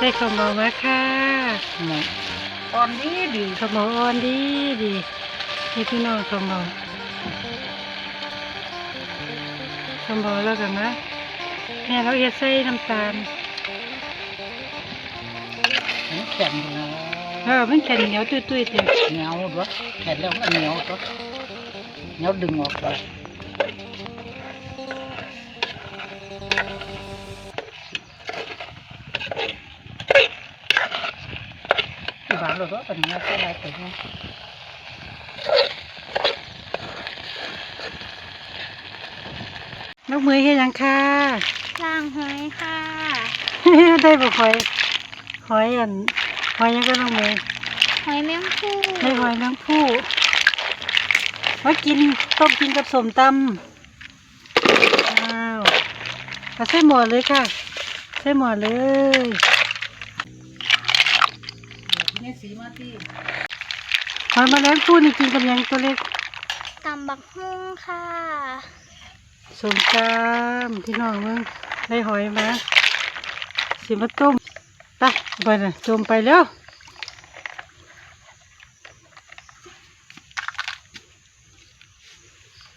ได้ข้าวเหมามาค่ะหมอตอนนี้ดีข้าวเหมาอ่อนดีดีนี่พี่น้องข้าวเหมาข้าวเหมาแล้วกันนะแม่เราเอ็ดใส่น้ำตาลมันแข็งอยู่นะเออมันแข็งเหนียวตุ้ยๆเต็มเหนียวด้วยแข็งแล้วมันเหนียวตัวเหนียวดึงออกไปที่ บ้านเราก็เป็นเงี้ยใช่ไหมแต่เนี่ยนกมือเฮ็ดหยังค่ะล่างหอยค่ะ ได้บ่หอยหอยอันหอยหยังก็นกมือหอยแมงผู้ได้หอยนางผู้มากินต้มกินกับสมตำอ้าวเอาใส่หมอเลยค่ะใส่หมอเลย นี่สีมาที่หอยแมลงภู่นี่กินกับหยังตัวเล็กตำบักฮุ่งค่ะสมตำพี่น้องมึงได้หอยมาสิมาต้มไปไปน่ะจมไปแล้ว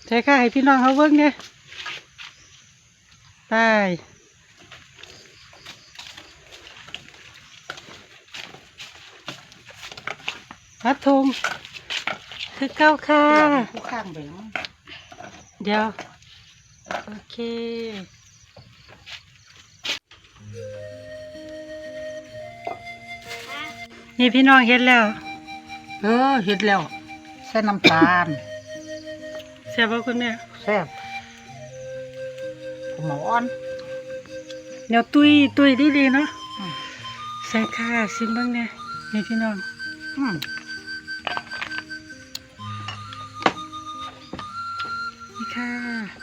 ใช่ค่ะให้พี่น้องเขาเบิ่งเนี่ยไป พัดทงคือเก้าค่ะ ผู้ข้างไปแล้วมั้งเดี๋ยว โอเค นี่พี่น้องเห็นแล้วเออเห็ดแล้วใส่น้ำตาล เสียบ่คุณแม่แซ่บหมออ่อน เดี๋ยวตุยตุยดีดีๆเนาะอืม ใส่ข้าซิมเบ้างเนี่ยนี่พี่น้อง อืม ค่ะ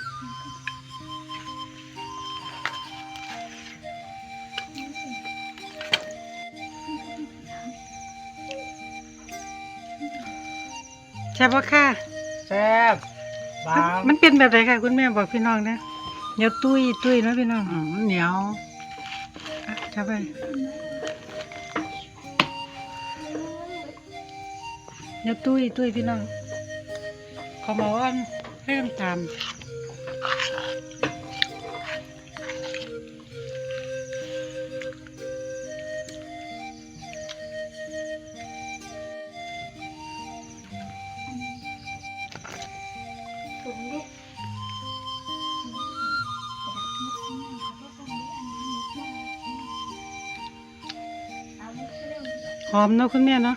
ใช่ปะค่ะ แซ่บมันบางมันเป็นแบบไหนค่ะ คุณแม่บอกพี่น้องนะเดี๋ยวตุยตุยเนาะพี่น้องอืมเหนียวอะจับไปเดี๋ยวตุยตุยพี่น้องขอหมออัน ให้น้ำตาลถุงดิหอมเนาะคุณแม่เนาะ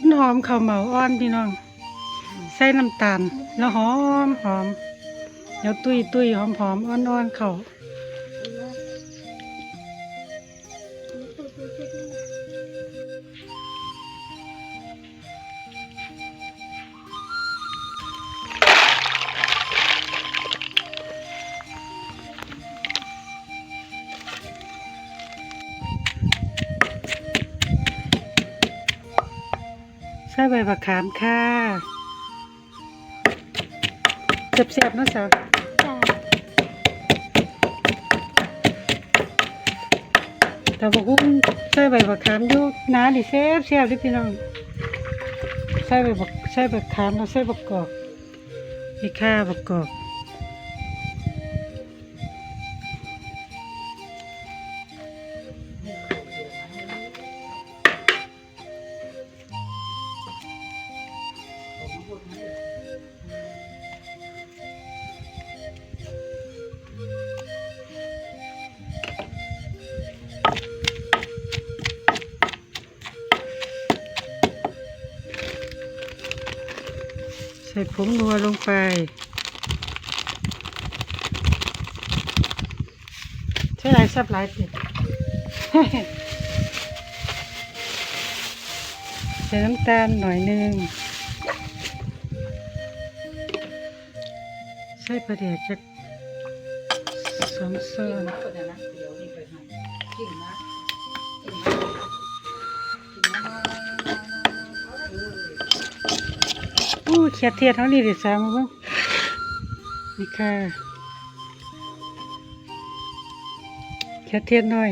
มันหอมข้าวเหมาอ่อนพี่น้อง ใส่น้ำตาล แล้วหอมหอมเดี๋ยวตุยตุยหอมหอมอ่อนอ่อนๆเขาใส่ใบบักขามค่ะ เสียบๆเนาะสาวจ้าแต่บอกว่าใส่ใบบักขามอยู่น้าดิเซฟเสียบดิพี่น้องใส่ใบบักใส่บักขามแล้วใส่บักกอกนี่ค่ะบักกอก ส่ผงนัวลงไป ใช่ไรซับหลายติดใส่น้ำตาลหน่อยนึงใส่ปลาเดี๋ยกจักสองส่วนก็ได้นะเดี๋ยวนี่ไปให้กินนะ อู้เขียดเทียดเท่านี้เดี๋ยวสามมาบ้างนี่ค่ะเขียดเทียดหน่อย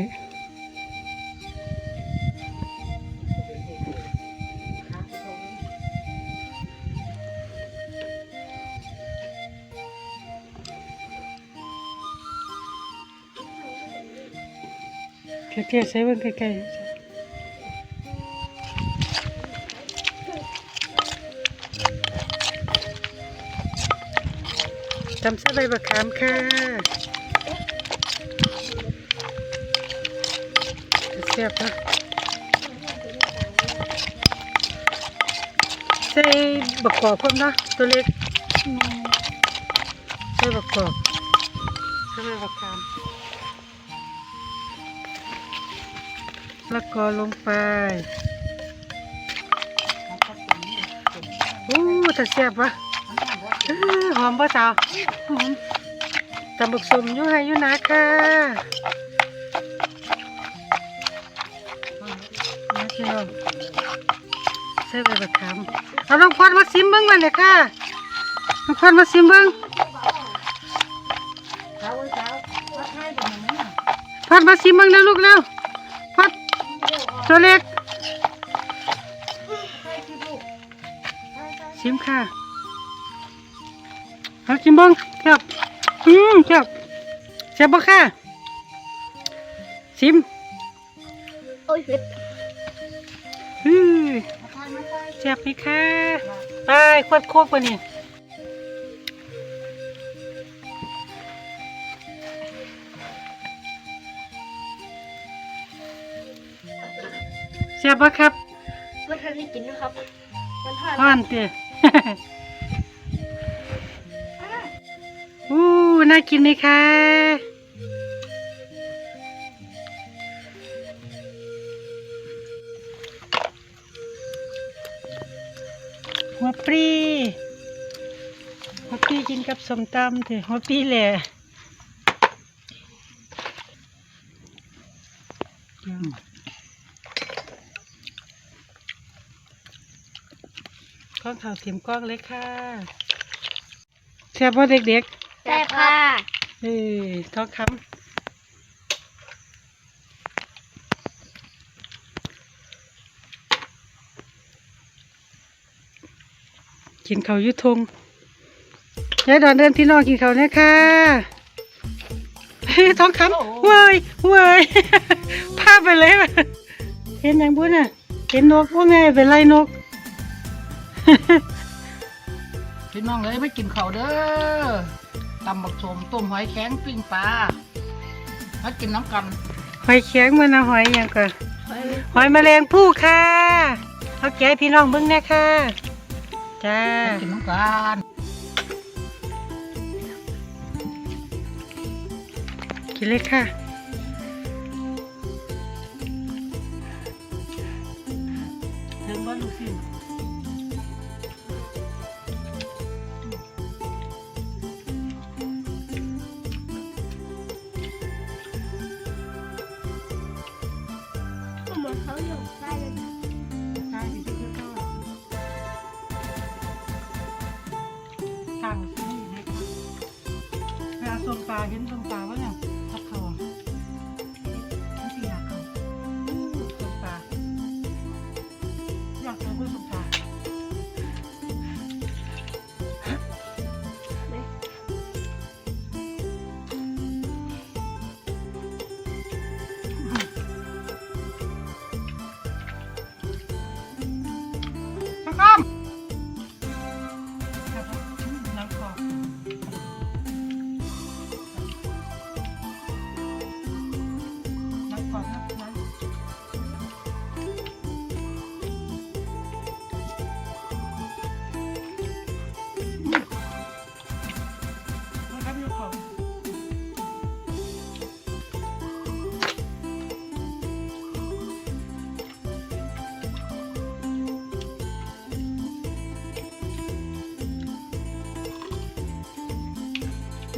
เขียดเทียดใช้เบิ้งไกลๆ ตำใส่ใบบักขามค่ะเสียบนะใส่บักกอกพร้อมนะตัวเล็กใส่บักกอกใส่ใบบักขามแล้วก็ลงไปโอ้แต่เสียบวะ หอมป่ะสาวหอมตำบักสมยู่ให้ยู่นะค่ะมาพี่น้องใส่ใบบักขามเอาน้องพอดมาซิมเบิ้งมาเลยค่ะน้องพอดมาซิมเบิ้งพอดมาซิมเบิ้งแล้วลูกแล้วพอดตัวเล็กให้ที่ลูกให้ให้ชิมค่ะ เอาชิมเบ้างครับอืมครับเสียบบ่ค่ะชิมโอ้ยเผ็ดอือมาทานมาทานเสียบไหมค่ะไปขวดโคกปะนี่เสียบบ่ครับมันทันได้กินนะครับมันทอด อ่อนเตะากินเลยค่ะ หัวปรีหัวปรีกินกับสมตำเถอะหัวปรีแหละก้องข่าวเทียมกล้องเลยค่ะแซ่บว่าเด็ก แซ่บค่ะๆเออท้องคำกินข้าวอยุทงยายดอนเดินพี่น้องกินข้าวเนี่ยค่ะเฮ้ยท้องคำเว้ยเว้ยพาไปเลยว่ะเห็นอย่างบุญอะ เห็นนกว่าไงเป็นไรนกพี่น้องเลยไม่กินข้าวเด้อ ตำบักสมต้มหอยแข็งปิ้งปลามากินน้ำกันหอยเคียงมันนะหอยอย่างก่อนหอยแมลงภู่ค่ะเอาแกะให้พี่น้องเบิ้งแน่ค่ะจ้ามากินน้ำกันกินเลยค่ะ เหมือนเขาอยู่ใต้เลยใช่ดิพี่ก็ตั้งซื้อให้ค่ะเวลาส่งปลาเห็นส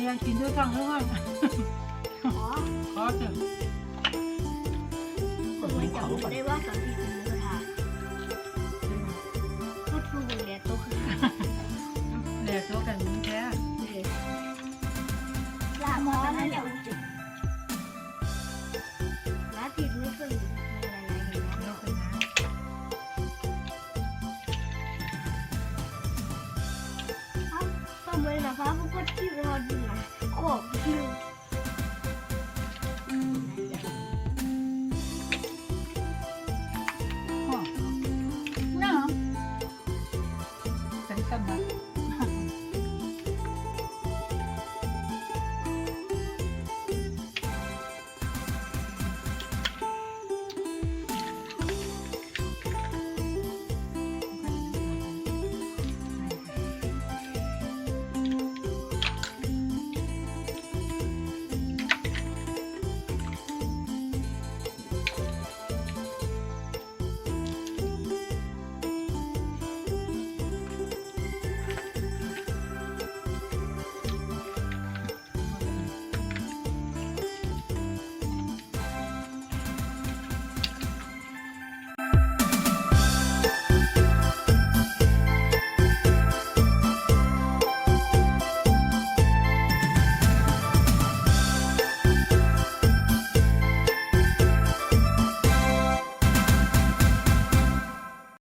เรียนกินด้วยกันด้วย อ๋อขอเถอะผมไม่จำได้ว่าตอนที่กินเนื้อทาก็ทูบงแดดโตขึ้นแดกตัวกันมึงแท้